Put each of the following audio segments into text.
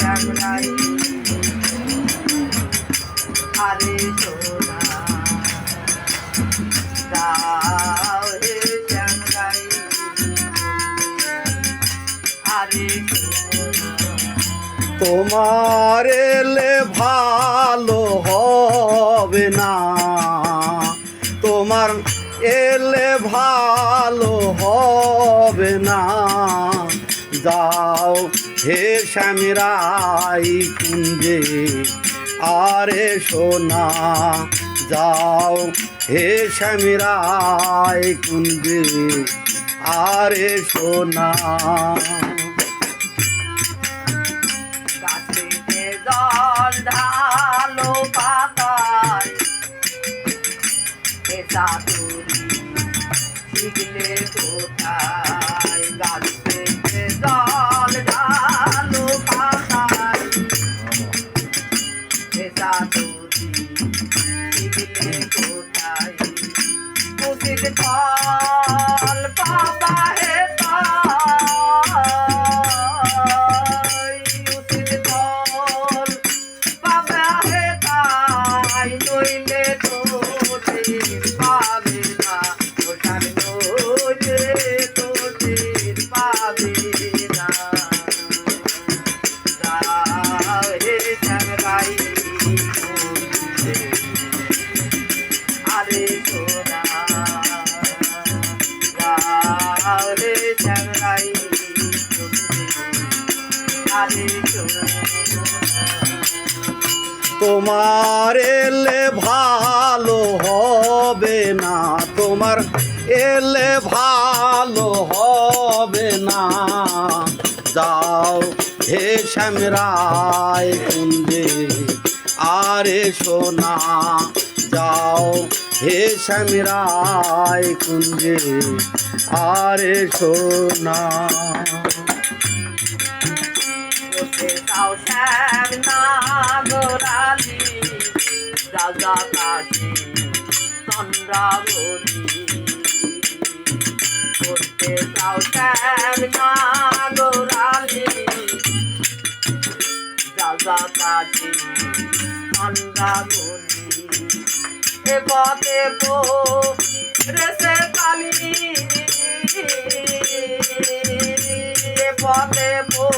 জাগলাই আরে তোমার ভালো হবে না। তোমার এলে ভালো হবে না। যাও হে স্বামীরাই কুঞ্জে, আরে সোনা, যাও। হে স্বামীরাই কুঞ্জে, আরে সোনা। জল শিখলে কোথায় গাছেতে শিখলে কোথায় তোমার এলে ভালো হবে না, তোমার এলে ভালো হবে না। যাও হে শ্যামরায় কুঞ্জে, আরে সোনা, যাও হে শ্যামরায় কুঞ্জে, আরে সোনা। বসে শ্যাম না রাজা কাশি চন্দ্রাবলী করতে তাও শ্যাম না রাজা কাশি চন্দ্রাবলী এ পথে পো রেসে কালী পথে পো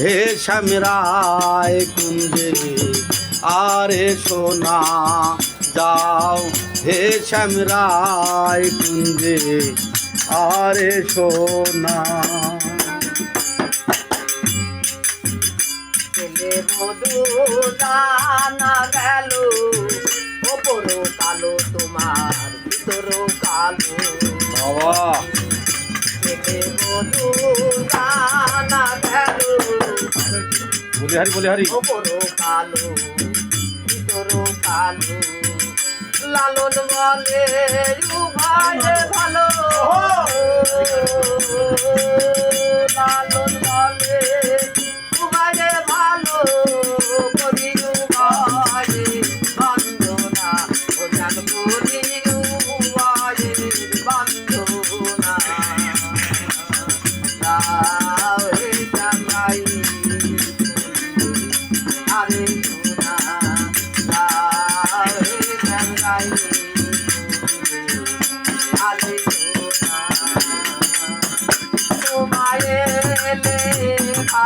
হে শ্যামরায় কুঞ্জে। আরে সোনা যাও হে শ্যামরায় কুঞ্জে। আরে সোনা। মধু জানা গেল ওপর কালো তোমার ভিতর কালো। বাবা। বলে হারি বলে হারি। লালন বলে উভয়ে ভালো। লালন বলে উভয়ে